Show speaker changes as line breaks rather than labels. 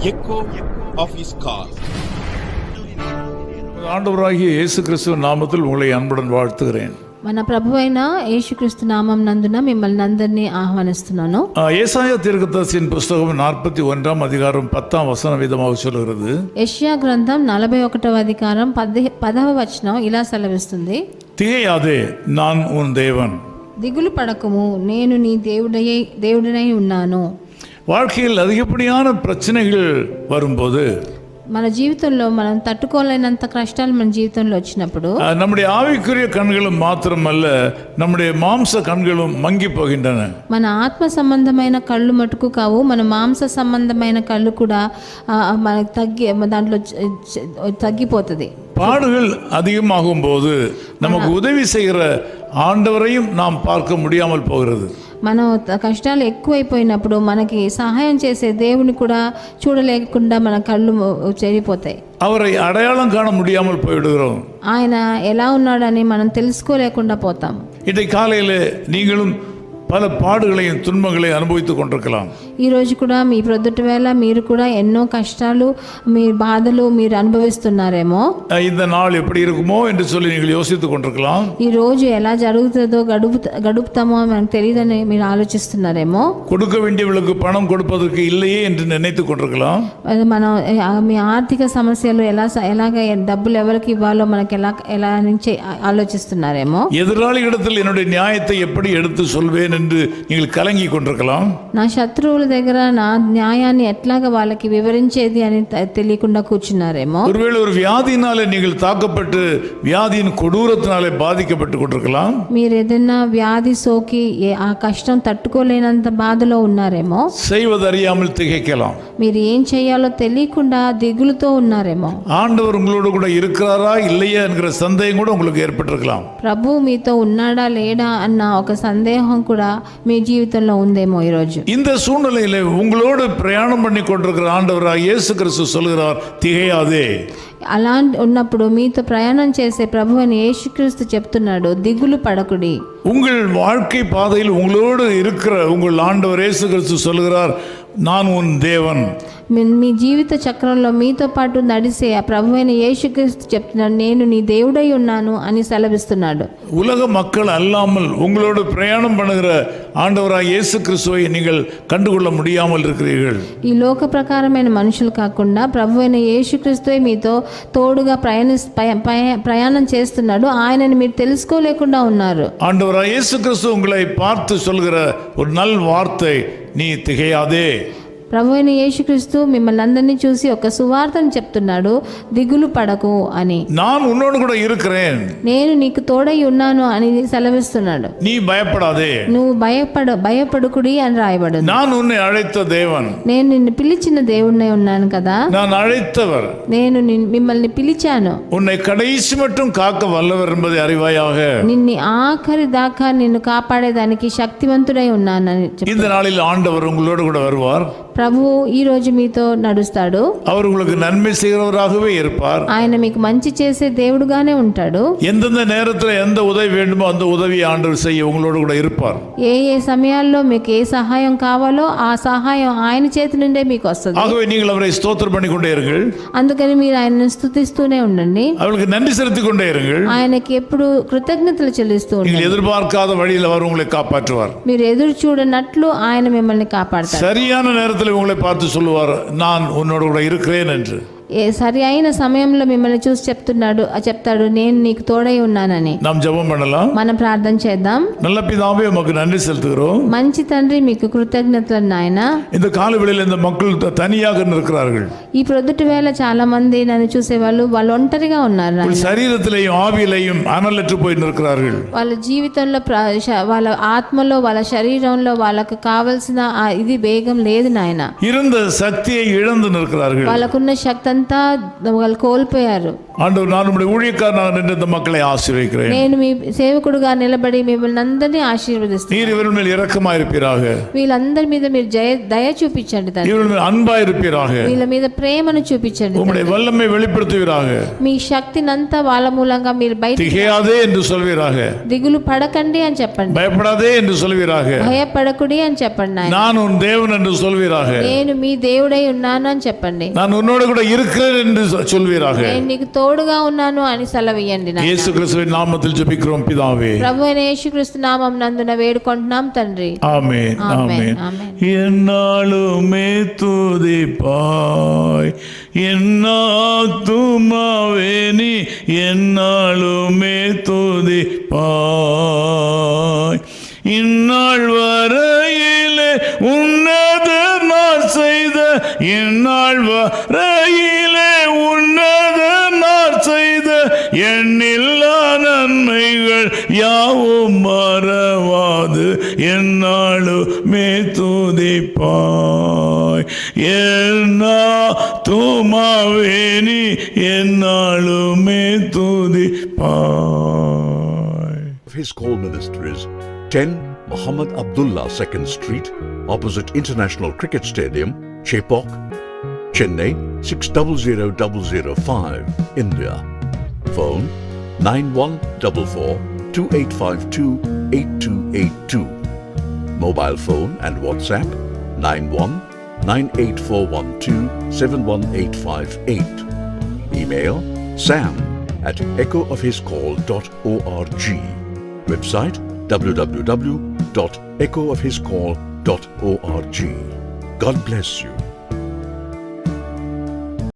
echo of his call.
ஆண்டவராகிய இயேசு கிறிஸ்துவின் நாமத்தில் உங்களை அன்புடன் வாழ்த்துகிறேன்
మన ప్రభు అయిన యేసుక్రీస్తు నామం నందున మిమ్మల్ని అందరినీ ఆహ్వానిస్తున్నాను
ஆ, ஏசாயா தீர்க்கதரிசியின் புஸ்தகம் நாற்பத்தி ஒன்றாம் அதிகாரம் பத்தாம் வசனம் விதமாக சொல்கிறது
యెషయా గ్రంథం నలభై ఒకటవ అధికారం పది పదవ వచనం ఇలా సెలవిస్తుంది
திகையாதே நான் உன் தேவன்
దిగులు పడకము నేను నీ దేవుడై దేవుడినై ఉన్నాను
வாழ்க்கையில் அதிகப்படியான பிரச்சனைகள் வரும்போது
మన జీవితంలో మనం తట్టుకోలేనంత కష్టాలు మన జీవితంలో వచ్చినప్పుడు
ஆ, நம்முடைய ஆவிக்குரிய கண்களும் மாத்திரமல்ல நம்முடைய மாம்ச கண்களும் மங்கி போகின்றன
మన ఆత్మ సంబంధమైన కళ్ళు మటుకు కావు మన మాంస సంబంధమైన కళ్ళు కూడా ఆ, మనకు తగ్గి దాంట్లో చ- చ- తగ్గిపోతుంది
பாடுகள் அதிகமாகும் போது நமக்கு உதவி செய்கிற ஆண்டவரையும் நாம் பார்க்க முடியாமல் போகிறது
మనం త- కష్టాలు ఎక్కువైపోయినప్పుడు మనకి సహాయం చేసే దేవుని కూడా చూడలేకుండా మన కళ్ళు మొ- చెడిపోతాయి
அவரை அடையாளம் காண முடியாமல் போய்விடுகிறோம்
ఆయన ఎలా ఉన్నాడని మనం తెలుసుకోలేకుండా పోతాం
இன்றைக்கு காலையில் நீங்களும் பல பாடுகளையும் துன்பங்களையும் அனுபவித்துக் கொண்டிருக்கலாம்
ఈరోజు కూడా మీ ప్రొద్దుటి వేళ మీరు కూడా ఎన్నో కష్టాలు మీ బాధలు మీరు అనుభవిస్తున్నారేమో
அஹ் இந்த நாள் எப்படி இருக்குமோ என்று சொல்லி நீங்கள் யோசித்துக் கொண்டிருக்கலாம்
ఈ రోజు ఎలా జరుగుతుందో గడుపు గడుపుతామో మనకు తెలియదని మీరు ఆలోచిస్తున్నారేమో
கொடுக்க வேண்டியவர்களுக்கு பணம் கொடுப்பதற்கு இல்லையே என்று நினைத்துக் கொண்டிருக்கலாம்
అది మనం ఆ, మీ ఆర్థిక సమస్యలు ఎలా స- ఎలాగ డబ్బులు ఎవరికి ఇవ్వాలో మనకి ఎలా ఎలా నుంచి ఆ- ఆలోచిస్తున్నారేమో
எதிராளிகளிடத்தில் என்னுடைய நியாயத்தை எப்படி எடுத்து சொல்வேன் என்று நீங்கள் கலங்கி கொண்டிருக்கலாம்
నా శత్రువుల దగ్గర నా న్యాయాన్ని ఎట్లాగ వాళ్ళకి వివరించేది అని త- తెలియకుండా కూర్చున్నారేమో
ஒருவேளை ஒரு வியாதியினாலே நீங்கள் தாக்கப்பட்டு வியாதியின் கொடூரத்தினாலே பாதிக்கப்பட்டு கொண்டிருக்கலாம்
మీరు ఏదైనా వ్యాధి సోకి ఏ- ఆ కష్టం తట్టుకోలేనంత బాధలో ఉన్నారేమో
செய்வதறியாமல் திகைக்கலாம்
మీరు ఏం చేయాలో తెలియకుండా దిగులుతో ఉన్నారేమో
ஆண்டவர் உங்களோடு கூட இருக்கிறாரா இல்லையா என்கிற சந்தேகம் கூட உங்களுக்கு ஏற்பட்டிருக்கலாம்
ప్రభు మీతో ఉన్నాడా లేడా అన్న ఒక సందేహం కూడా మీ జీవితంలో ఉందేమో ఈరోజు
இந்த சூழ்நிலையில உங்களோடு பிரயாணம் பண்ணி கொண்டிருக்கிற ஆண்டவராக இயேசு கிறிஸ்து சொல்கிறார் திகையாதே
అలా ఉన్నప్పుడు మీతో ప్రయాణం చేసే ప్రభు అని యేసుక్రీస్తు చెప్తున్నాడు దిగులు పడకుడి
உங்கள் வாழ்க்கை பாதையில் உங்களோடு இருக்கிற உங்கள் ஆண்டவர் இயேசு கிறிஸ்து சொல்கிறார் நான் உன் தேவன்
మీ మీ జీవిత చక్రంలో మీతో పాటు నడిసే ఆ ప్రభు అయిన యేసుక్రీస్తు చెప్తున్నాడు నేను నీ దేవుడై ఉన్నాను అని సెలవిస్తున్నాడు
உலக மக்கள் அல்லாமல் உங்களோடு பிரயாணம் பண்ணுகிற ஆண்டவராக இயேசு கிறிஸ்துவை நீங்கள் கண்டுகொள்ள முடியாமல் இருக்கிறீர்கள்
ఈ లోక ప్రకారమైన మనుషులు కాకుండా ప్రభు అయిన యేసుక్రీస్తువే మీతో తోడుగా ప్రయాణి పయ- పయ- ప్రయాణం చేస్తున్నాడు ఆయనని మీరు తెలుసుకోలేకుండా ఉన్నారు
ஆண்டவராக இயேசு கிறிஸ்து உங்களை பார்த்து சொல்கிற ஒரு நல் வார்த்தை நீ திகையாதே.
ప్రభు అయిన యేసుక్రీస్తు మిమ్మల్ని అందరినీ చూసి ఒక సువార్తను చెప్తున్నాడు దిగులు పడకు అని
நான் உன்னோடு கூட இருக்கிறேன்
నేను నీకు తోడై ఉన్నాను అని సెలవిస్తున్నాడు
நீ பயப்படாதே
నువ్వు భయపడ భయపడుకుడి అని రాయబడింది
நான் உன்னை அழைத்த தேவன்
నేను నిన్ను పిలిచిన దేవుణ్ణి ఉన్నాను కదా
நான் அழைத்தவர்
నేను నిన్- మిమ్మల్ని పిలిచాను
உன்னை கடைசி மட்டும் காக்க வல்லவர் என்பதை அறிவாயாக
నిన్ను ఆఖరి దాకా నిన్ను కాపాడేదానికి శక్తివంతుడై ఉన్నానని చెప్పి
இந்த நாளில் ஆண்டவர் உங்களோடு கூட வருவார்
ప్రభువు ఈ రోజు మీతో నడుస్తాడు
அவர் உங்களுக்கு நன்மை செய்கிறவராகவே இருப்பார்
ఆయన మీకు మంచి చేసే దేవుడుగానే ఉంటాడు
எந்தெந்த நேரத்தில் எந்த உதவி வேண்டுமோ அந்த உதவியை ஆண்டவர் செய்ய உங்களோடு கூட இருப்பார்
ఏ ఏ సమయాల్లో మీకు ఏ సహాయం కావాలో ఆ సహాయం ఆయన చేతి నుండే మీకు వస్తుంది
ஆகவே நீங்கள் அவரை ஸ்தோத்திரம் பண்ணி கொண்டே இருங்கள்
అందుకని మీరు ఆయనను స్థుతిస్తూనే ఉండండి
அவருக்கு நன்றி செலுத்திக் கொண்டே இருங்கள்
ఆయనకి ఎప్పుడు కృతజ్ఞతలు చెల్లిస్తూ ఉండండి
நீங்கள் எதிர்பார்க்காத வழியில் அவர் உங்களை காப்பாற்றுவார்
మీరు ఎదురు చూడనట్లు ఆయన మిమ్మల్ని కాపాడతారు
சரியான நேரத்தில் இவங்களை பார்த்து சொல்லுவார் நான் உன்னோட கூட இருக்கிறேன் என்று.
ఏ సరి అయిన సమయంలో మిమ్మల్ని చూసి చెప్తున్నాడు ఆ చెప్తాడు నేను నీకు తోడై ఉన్నానని
நாம் ஜெபம் பண்ணலாம்
మనం ప్రార్థన చేద్దాం
நல்ல பிதாவே உமக்கு நன்றி செலுத்துகிறோம்
మంచి తండ్రి మీకు కృతజ్ఞతలు నాయన
இந்த காலவெளியில் இந்த மக்கள் த- தனியாக நிற்கிறார்கள்
ఈ ప్రొద్దుటి వేళ చాలా మంది నన్ను చూసేవాళ్ళు వాళ్ళు ఒంటరిగా ఉన్నారు నాయన.
சரீரத்திலேயும் ஆவியிலையும் அனலற்று போய் நிற்கிறார்கள்
వాళ్ళ జీవితంలో ప్ర- శ- వాళ్ళ ఆత్మలో వాళ్ళ శరీరంలో వాళ్ళకు కావలసిన ఆ ఇది వేగం లేదు నాయన
இருந்த சக்தியை இழந்து நிற்கிறார்கள்
వాళ్ళకున్న శక్తి అంతా వాళ్ళు కోల్పోయారు
ஆண்டவர் நான் உடைய ஊழியக்காரனாக நின்று இந்த மக்களை ஆசீர்வதிக்கிறேன்
నేను మీ సేవకుడుగా నిలబడి మిమ్మల్ని అందరినీ ఆశీర్వదిస్తాను
நீர் இவர்கள் மேல் இரக்கமாயிருப்பீராக
వీళ్ళందరి మీద మీరు జయ దయ చూపించండి తండ్రి
இவர்கள் மேல் அன்பாயிருப்பீராக
వీళ్ళ మీద ప్రేమను చూపించండి
உம்முடைய வல்லமை வெளிப்படுத்துவீராக
మీ శక్తినంతా వాళ్ళ మూలంగా మీరు బయట
திகையாதே என்று சொல்வீராக
దిగులు పడకండి అని చెప్పండి
பயப்படாதே என்று சொல்வீராக
భయపడకుడి అని చెప్పండి నాయన
நான் உன் தேவன் என்று சொல்வீராக
నేను మీ దేవుడై ఉన్నాను అని చెప్పండి
நான் உன்னோடு கூட இருக்கிறேன் என்று சொ- சொல்வீராக
నేను నీకు తోడుగా ఉన్నాను అని సెలవియండి నాయన.
இயேசு கிறிஸ்துவின் நாமத்தில் ஜெபிக்கிறோம் பிதாவே
ప్రభు అయిన యేసుక్రీస్తు నామం నందున వేడుకుంటున్నాం తండ్రి
ஆமென்
ஆமென்,
ஆமென்
ஆமென்.
என்னாலுமே துதிப்பாய் என்னாத்துமாவே நீ என்னாலுமே துதிப்பாய் இந்நாள் வரையிலே உன்னத நான் செய்த எண்ணில்லா நன்மைகள் யாவும் மறவாது என்னாலுமே துதிப்பாய் என்ன தூமாவேனி என்னாலுமே துதிப்பாய்
his call ministries 10 Muhammad Abdullah 2nd Street, opposite International Cricket Stadium, Chepok, Chennai 600005, India. Phone 9144 2852 8282. Mobile phone and WhatsApp 91 98412 71858. Email sam at echoofhiscall.org. Website www.echoofhiscall.org. God bless you.